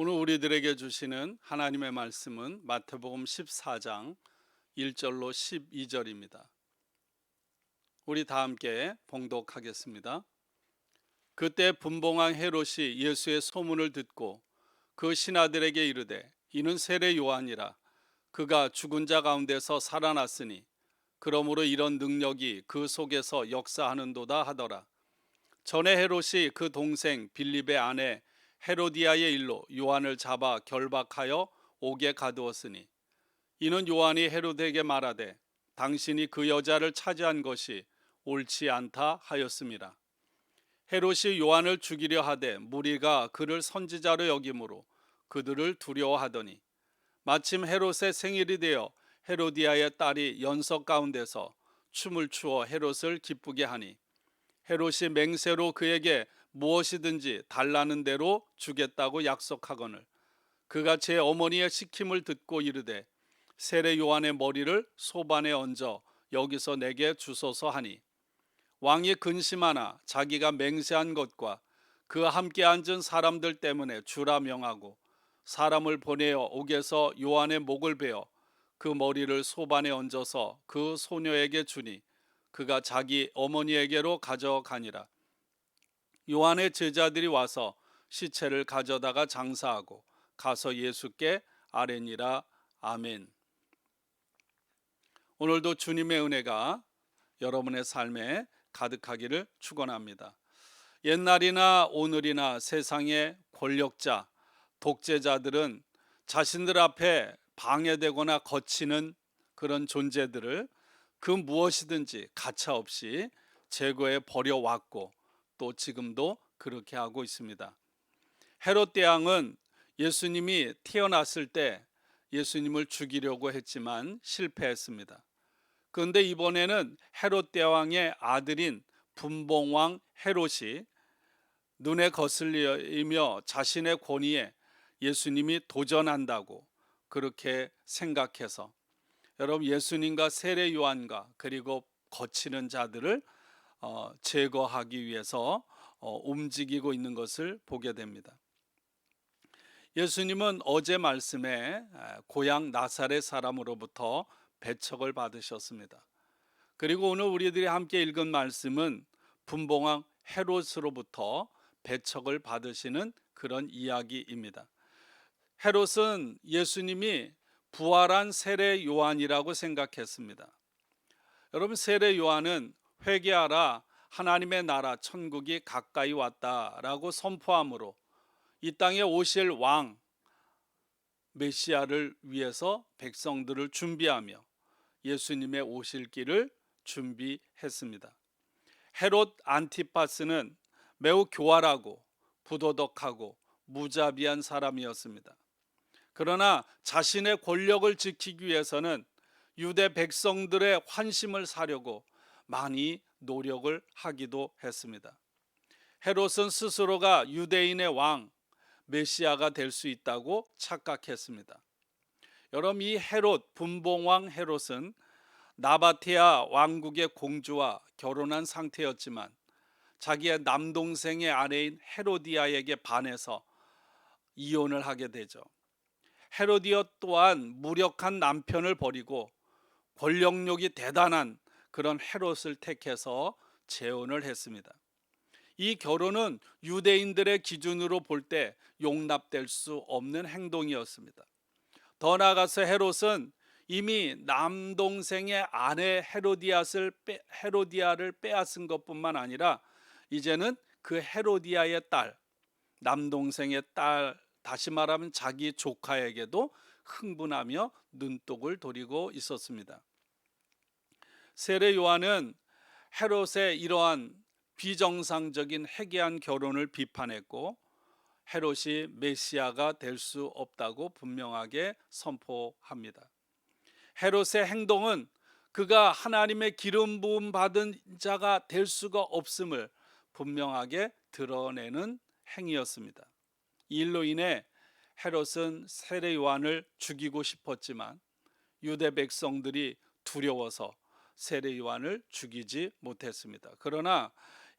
오늘 우리들에게 주시는 하나님의 말씀은 마태복음 14장 1절로 12절입니다. 우리 다 함께 봉독하겠습니다. 그때 분봉왕 헤롯이 예수의 소문을 듣고 그 신하들에게 이르되 이는 세례 요한이라 그가 죽은 자 가운데서 살아났으니 그러므로 이런 능력이 그 속에서 역사하는도다 하더라. 전에 헤롯이 그 동생 빌립의 아내 헤로디아의 일로 요한을 잡아 결박하여 옥에 가두었으니 이는 요한이 헤로드에게 말하되 당신이 그 여자를 차지한 것이 옳지 않다 하였습니다. 헤롯이 요한을 죽이려 하되 무리가 그를 선지자로 여김으로 그들을 두려워하더니 마침 헤롯의 생일이 되어 헤로디아의 딸이 연석 가운데서 춤을 추어 헤롯을 기쁘게 하니 헤롯이 맹세로 그에게 무엇이든지 달라는 대로 주겠다고 약속하거늘 그가 제 어머니의 시킴을 듣고 이르되 세례 요한의 머리를 소반에 얹어 여기서 내게 주소서 하니 왕이 근심하나 자기가 맹세한 것과 그 함께 앉은 사람들 때문에 주라 명하고 사람을 보내어 옥에서 요한의 목을 베어 그 머리를 소반에 얹어서 그 소녀에게 주니 그가 자기 어머니에게로 가져가니라. 요한의 제자들이 와서 시체를 가져다가 장사하고 가서 예수께 아뢰니라. 아멘. 오늘도 주님의 은혜가 여러분의 삶에 가득하기를 축원합니다. 옛날이나 오늘이나 세상의 권력자, 독재자들은 자신들 앞에 방해되거나 거치는 그런 존재들을 그 무엇이든지 가차 없이 제거해 버려왔고 또 지금도 그렇게 하고 있습니다. 헤롯 대왕은 예수님이 태어났을 때 예수님을 죽이려고 했지만 실패했습니다. 그런데 이번에는 헤롯 대왕의 아들인 분봉왕 헤롯이 눈에 거슬리며 자신의 권위에 예수님이 도전한다고 그렇게 생각해서 여러분 예수님과 세례 요한과 그리고 거치는 자들을 어, 제거하기 위해서 어, 움직이고 있는 것을 보게 됩니다. 예수님은 어제 말씀에 고향 나사렛 사람으로부터 배척을 받으셨습니다. 그리고 오늘 우리들이 함께 읽은 말씀은 분봉왕 헤롯으로부터 배척을 받으시는 그런 이야기입니다. 헤롯은 예수님이 부활한 세례 요한이라고 생각했습니다. 여러분 세례 요한은 회개하라 하나님의 나라 천국이 가까이 왔다라고 선포함으로 이 땅에 오실 왕 메시아를 위해서 백성들을 준비하며 예수님의 오실 길을 준비했습니다. 헤롯 안티파스는 매우 교활하고 부도덕하고 무자비한 사람이었습니다. 그러나 자신의 권력을 지키기 위해서는 유대 백성들의 환심을 사려고 많이 노력을 하기도 했습니다. 헤롯은 스스로가 유대인의 왕 메시아가 될 수 있다고 착각했습니다. 여러분 이 헤롯 분봉왕 헤롯은 나바테아 왕국의 공주와 결혼한 상태였지만 자기의 남동생의 아내인 헤로디아에게 반해서 이혼을 하게 되죠. 헤로디아 또한 무력한 남편을 버리고 권력욕이 대단한 그런 헤롯을 택해서 재혼을 했습니다. 이 결혼은 유대인들의 기준으로 볼 때 용납될 수 없는 행동이었습니다. 더 나아가서 헤롯은 이미 남동생의 아내 헤로디아를 빼, 헤로디아를 빼앗은 것뿐만 아니라 이제는 그 헤로디아의 딸 남동생의 딸 다시 말하면 자기 조카에게도 흥분하며 눈독을 돌리고 있었습니다. 세례 요한은 헤롯의 이러한 비정상적인 해괴한 결혼을 비판했고 헤롯이 메시아가 될 수 없다고 분명하게 선포합니다. 헤롯의 행동은 그가 하나님의 기름 부음 받은 자가 될 수가 없음을 분명하게 드러내는 행위였습니다. 이 일로 인해 헤롯은 세례 요한을 죽이고 싶었지만 유대 백성들이 두려워서 세례 요한을 죽이지 못했습니다. 그러나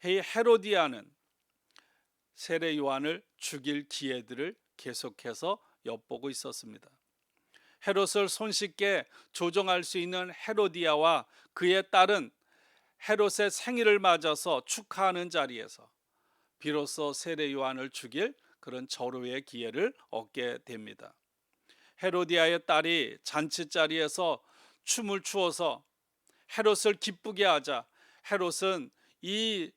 헤로디아는 세례 요한을 죽일 기회들을 계속해서 엿보고 있었습니다. 헤롯을 손쉽게 조종할 수 있는 헤로디아와 그의 딸은 헤롯의 생일을 맞아서 축하하는 자리에서 비로소 세례 요한을 죽일 그런 절호의 기회를 얻게 됩니다. 헤로디아의 딸이 잔치 자리에서 춤을 추어서 헤롯을 기쁘게 하자 헤롯은 이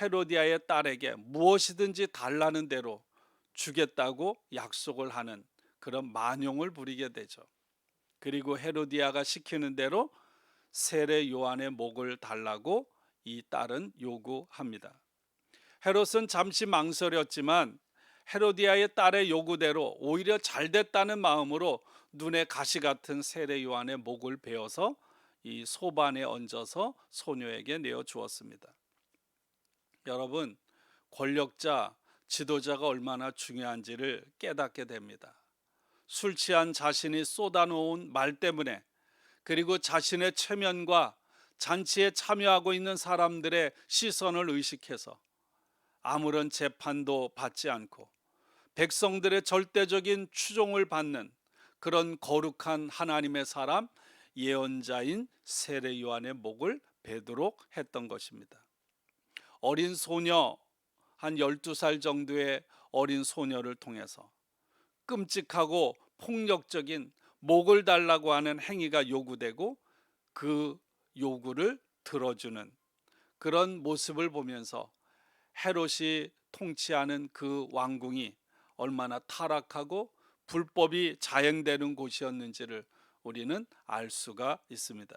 헤로디아의 딸에게 무엇이든지 달라는 대로 주겠다고 약속을 하는 그런 만용을 부리게 되죠. 그리고 헤로디아가 시키는 대로 세례 요한의 목을 달라고 이 딸은 요구합니다. 헤롯은 잠시 망설였지만 헤로디아의 딸의 요구대로 오히려 잘 됐다는 마음으로 눈에 가시 같은 세례 요한의 목을 베어서 이 소반에 얹어서 소녀에게 내어 주었습니다. 여러분, 권력자, 지도자가 얼마나 중요한지를 깨닫게 됩니다. 술 취한 자신이 쏟아놓은 말 때문에 그리고 자신의 체면과 잔치에 참여하고 있는 사람들의 시선을 의식해서 아무런 재판도 받지 않고 백성들의 절대적인 추종을 받는 그런 거룩한 하나님의 사람 예언자인 세례 요한의 목을 베도록 했던 것입니다. 어린 소녀 한 12살 정도의 어린 소녀를 통해서 끔찍하고 폭력적인 목을 달라고 하는 행위가 요구되고 그 요구를 들어주는 그런 모습을 보면서 헤롯이 통치하는 그 왕궁이 얼마나 타락하고 불법이 자행되는 곳이었는지를 우리는 알 수가 있습니다.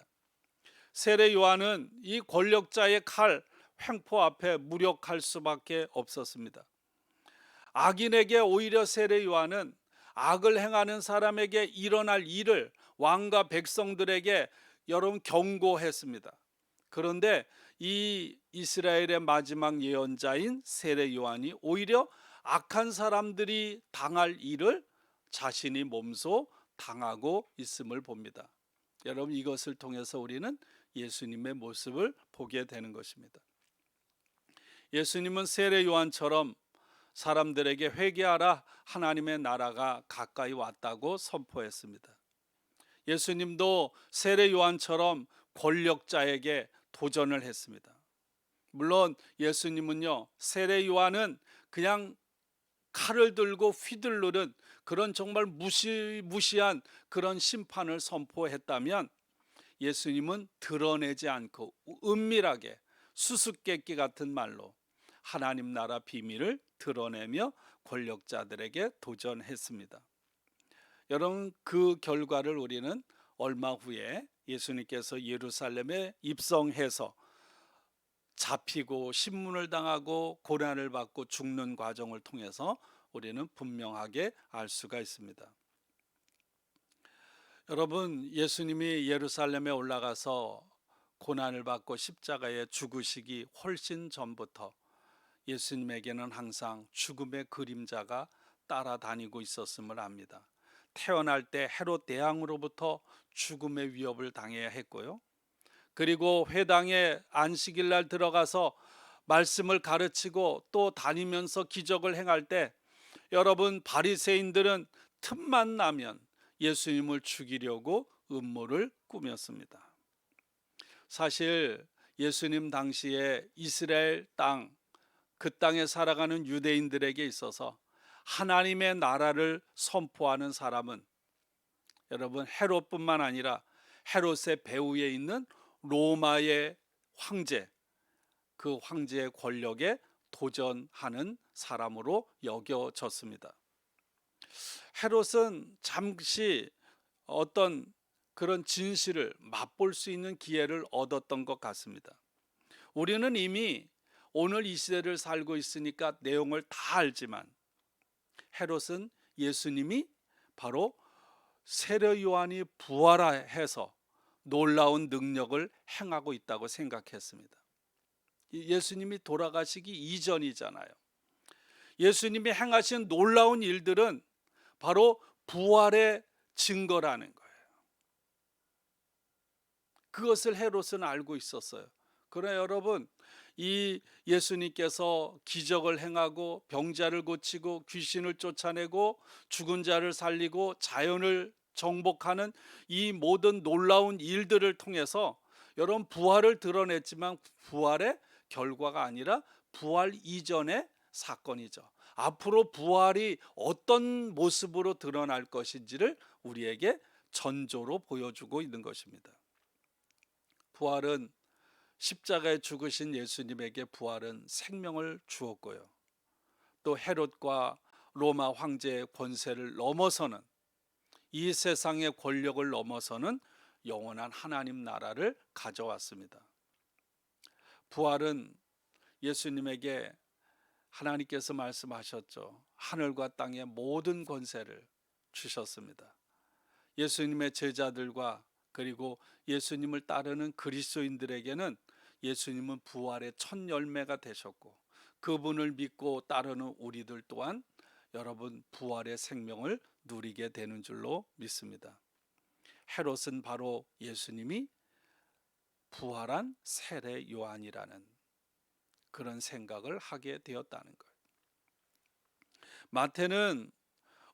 세례 요한은 이 권력자의 칼 횡포 앞에 무력할 수밖에 없었습니다. 악인에게 오히려 세례 요한은 악을 행하는 사람에게 일어날 일을 왕과 백성들에게 여러분 경고했습니다. 그런데 이 이스라엘의 마지막 예언자인 세례 요한이 오히려 악한 사람들이 당할 일을 자신이 몸소 당하고 있음을 봅니다. 여러분 이것을 통해서 우리는 예수님의 모습을 보게 되는 것입니다. 예수님은 세례 요한처럼 사람들에게 회개하라 하나님의 나라가 가까이 왔다고 선포했습니다. 예수님도 세례 요한처럼 권력자에게 도전을 했습니다. 물론 예수님은요 세례 요한은 그냥 칼을 들고 휘둘르는 그런 정말 무시 무시한 그런 심판을 선포했다면 예수님은 드러내지 않고 은밀하게 수수께끼 같은 말로 하나님 나라 비밀을 드러내며 권력자들에게 도전했습니다. 여러분 그 결과를 우리는 얼마 후에 예수님께서 예루살렘에 입성해서 잡히고 신문을 당하고 고난을 받고 죽는 과정을 통해서 우리는 분명하게 알 수가 있습니다. 여러분 예수님이 예루살렘에 올라가서 고난을 받고 십자가에 죽으시기 훨씬 전부터 예수님에게는 항상 죽음의 그림자가 따라다니고 있었음을 압니다. 태어날 때 헤롯 대왕으로부터 죽음의 위협을 당해야 했고요. 그리고 회당에 안식일 날 들어가서 말씀을 가르치고 또 다니면서 기적을 행할 때 여러분 바리새인들은 틈만 나면 예수님을 죽이려고 음모를 꾸몄습니다. 사실 예수님 당시에 이스라엘 땅 그 땅에 살아가는 유대인들에게 있어서 하나님의 나라를 선포하는 사람은 여러분 헤롯뿐만 아니라 헤롯의 배후에 있는 로마의 황제 그 황제의 권력에 도전하는 사람으로 여겨졌습니다. 헤롯은 잠시 어떤 그런 진실을 맛볼 수 있는 기회를 얻었던 것 같습니다. 우리는 이미 오늘 이 시대를 살고 있으니까 내용을 다 알지만 헤롯은 예수님이 바로 세례 요한이 부활해서 놀라운 능력을 행하고 있다고 생각했습니다. 예수님이 돌아가시기 이전이잖아요. 예수님이 행하신 놀라운 일들은 바로 부활의 증거라는 거예요. 그것을 헤롯은 알고 있었어요. 그러나 여러분, 이 예수님께서 기적을 행하고 병자를 고치고 귀신을 쫓아내고 죽은 자를 살리고 자연을 정복하는 이 모든 놀라운 일들을 통해서 여러분 부활을 드러냈지만 부활의 결과가 아니라 부활 이전의 사건이죠. 앞으로 부활이 어떤 모습으로 드러날 것인지를 우리에게 전조로 보여주고 있는 것입니다. 부활은 십자가에 죽으신 예수님에게 부활은 생명을 주었고요. 또 헤롯과 로마 황제의 권세를 넘어서는 이 세상의 권력을 넘어서는 영원한 하나님 나라를 가져왔습니다. 부활은 예수님에게 하나님께서 말씀하셨죠. 하늘과 땅의 모든 권세를 주셨습니다. 예수님의 제자들과 그리고 예수님을 따르는 그리스도인들에게는 예수님은 부활의 첫 열매가 되셨고 그분을 믿고 따르는 우리들 또한 여러분 부활의 생명을 누리게 되는 줄로 믿습니다. 헤롯은 바로 예수님이 부활한 세례 요한이라는 그런 생각을 하게 되었다는 것. 마태는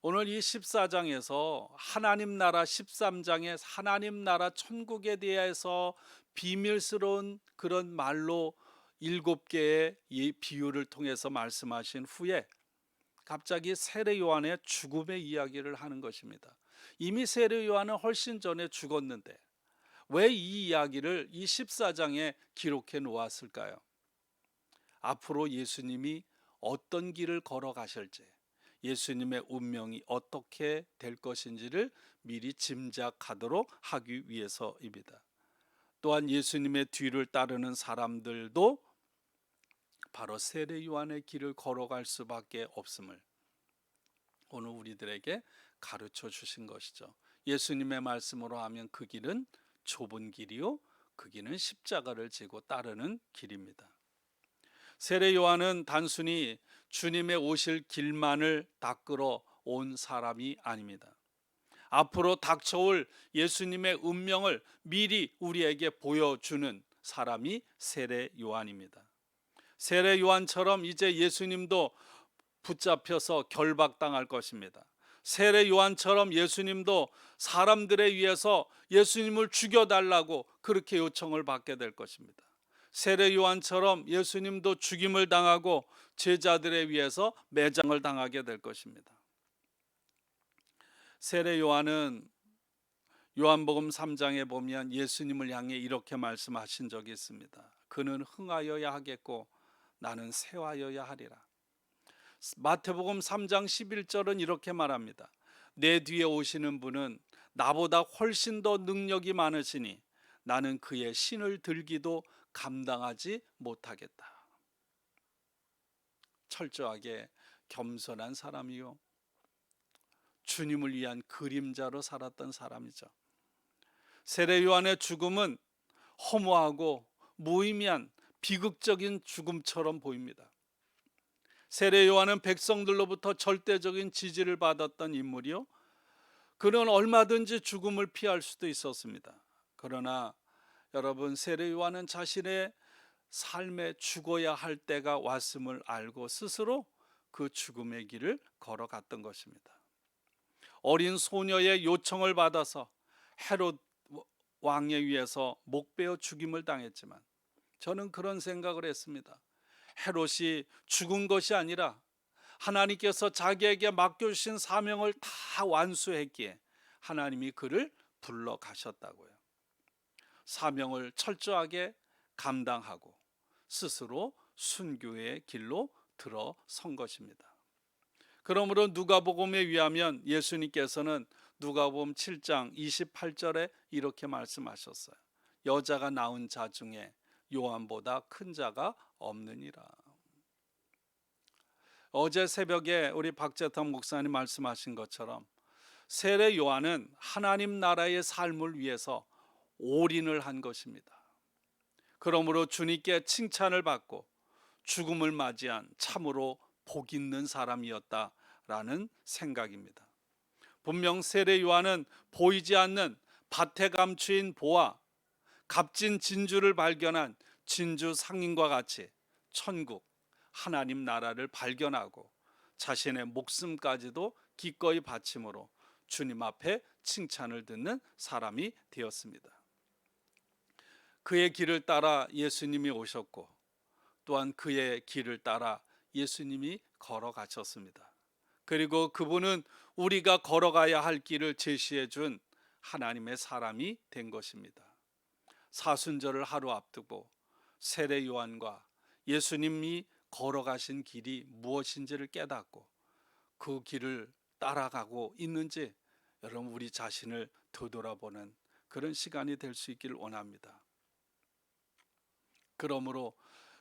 오늘 이 14장에서 하나님 나라 13장에 하나님 나라 천국에 대해서 비밀스러운 그런 말로 일곱 개의 이 비유를 통해서 말씀하신 후에 갑자기 세례 요한의 죽음의 이야기를 하는 것입니다. 이미 세례 요한은 훨씬 전에 죽었는데 왜 이 이야기를 이 14장에 기록해 놓았을까요? 앞으로 예수님이 어떤 길을 걸어가실지 예수님의 운명이 어떻게 될 것인지를 미리 짐작하도록 하기 위해서입니다. 또한 예수님의 뒤를 따르는 사람들도 바로 세례 요한의 길을 걸어갈 수밖에 없음을 오늘 우리들에게 가르쳐 주신 것이죠. 예수님의 말씀으로 하면 그 길은 좁은 길이요 그 길은 십자가를 지고 따르는 길입니다. 세례 요한은 단순히 주님의 오실 길만을 닦으러 온 사람이 아닙니다. 앞으로 닥쳐올 예수님의 운명을 미리 우리에게 보여주는 사람이 세례 요한입니다. 세례 요한처럼 이제 예수님도 붙잡혀서 결박당할 것입니다. 세례 요한처럼 예수님도 사람들에 의해서 예수님을 죽여달라고 그렇게 요청을 받게 될 것입니다. 세례 요한처럼 예수님도 죽임을 당하고 제자들에 의해서 매장을 당하게 될 것입니다. 세례 요한은 요한복음 3장에 보면 예수님을 향해 이렇게 말씀하신 적이 있습니다. 그는 흥하여야 하겠고 나는 쇠하여야 하리라. 마태복음 3장 11절은 이렇게 말합니다. 내 뒤에 오시는 분은 나보다 훨씬 더 능력이 많으시니 나는 그의 신을 들기도 감당하지 못하겠다. 철저하게 겸손한 사람이요. 주님을 위한 그림자로 살았던 사람이죠. 세례 요한의 죽음은 허무하고 무의미한 비극적인 죽음처럼 보입니다. 세례 요한은 백성들로부터 절대적인 지지를 받았던 인물이요. 그는 얼마든지 죽음을 피할 수도 있었습니다. 그러나 여러분 세례 요한은 자신의 삶에 죽어야 할 때가 왔음을 알고 스스로 그 죽음의 길을 걸어갔던 것입니다. 어린 소녀의 요청을 받아서 헤롯 왕에 의해서 목베어 죽임을 당했지만 저는 그런 생각을 했습니다. 헤롯이 죽은 것이 아니라 하나님께서 자기에게 맡겨주신 사명을 다 완수했기에 하나님이 그를 불러 가셨다고요. 사명을 철저하게 감당하고 스스로 순교의 길로 들어선 것입니다. 그러므로 누가복음에 의하면 예수님께서는 누가복음 7장 28절에 이렇게 말씀하셨어요. 여자가 낳은 자 중에 요한보다 큰 자가 없느니라. 어제 새벽에 우리 박재탁 목사님 말씀하신 것처럼 세례 요한은 하나님 나라의 삶을 위해서 올인을 한 것입니다. 그러므로 주님께 칭찬을 받고 죽음을 맞이한 참으로 복 있는 사람이었다라는 생각입니다. 분명 세례 요한은 보이지 않는 밭에 감추인 보화, 값진 진주를 발견한 진주 상인과 같이 천국 하나님 나라를 발견하고 자신의 목숨까지도 기꺼이 바침으로 주님 앞에 칭찬을 듣는 사람이 되었습니다. 그의 길을 따라 예수님이 오셨고 또한 그의 길을 따라 예수님이 걸어가셨습니다. 그리고 그분은 우리가 걸어가야 할 길을 제시해 준 하나님의 사람이 된 것입니다. 사순절을 하루 앞두고 세례 요한과 예수님이 걸어가신 길이 무엇인지를 깨닫고 그 길을 따라가고 있는지 여러분 우리 자신을 되돌아보는 그런 시간이 될 수 있기를 원합니다. 그러므로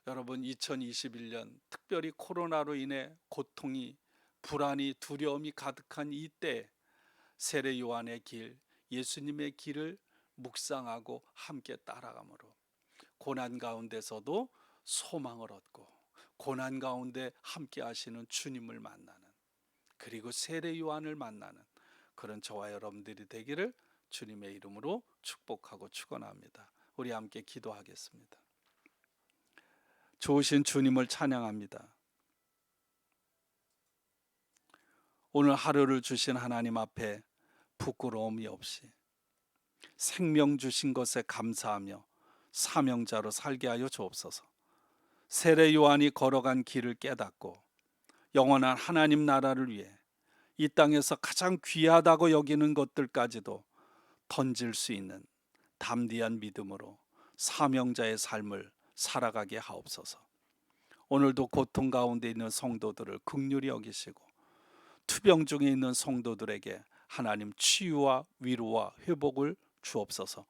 여러분 2021년 특별히 코로나로 인해 고통이 불안이 두려움이 가득한 이때 세례 요한의 길 예수님의 길을 묵상하고 함께 따라가므로 고난 가운데서도 소망을 얻고 고난 가운데 함께 하시는 주님을 만나는 그리고 세례 요한을 만나는 그런 저와 여러분들이 되기를 주님의 이름으로 축복하고 축원합니다. 우리 함께 기도하겠습니다. 좋으신 주님을 찬양합니다. 오늘 하루를 주신 하나님 앞에 부끄러움이 없이 생명 주신 것에 감사하며 사명자로 살게 하여 주옵소서. 세례 요한이 걸어간 길을 깨닫고 영원한 하나님 나라를 위해 이 땅에서 가장 귀하다고 여기는 것들까지도 던질 수 있는 담대한 믿음으로 사명자의 삶을 살아가게 하옵소서. 오늘도 고통 가운데 있는 성도들을 극률히 여기시고 투병 중에 있는 성도들에게 하나님 치유와 위로와 회복을 주옵소서.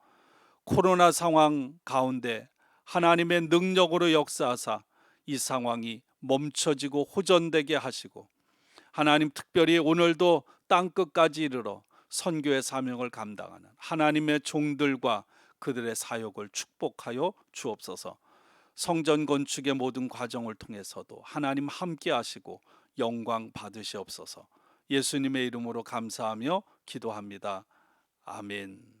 코로나 상황 가운데 하나님의 능력으로 역사하사 이 상황이 멈춰지고 호전되게 하시고 하나님 특별히 오늘도 땅 끝까지 이르러 선교의 사명을 감당하는 하나님의 종들과 그들의 사역을 축복하여 주옵소서. 성전 건축의 모든 과정을 통해서도 하나님 함께 하시고 영광 받으시옵소서. 예수님의 이름으로 감사하며 기도합니다. 아멘.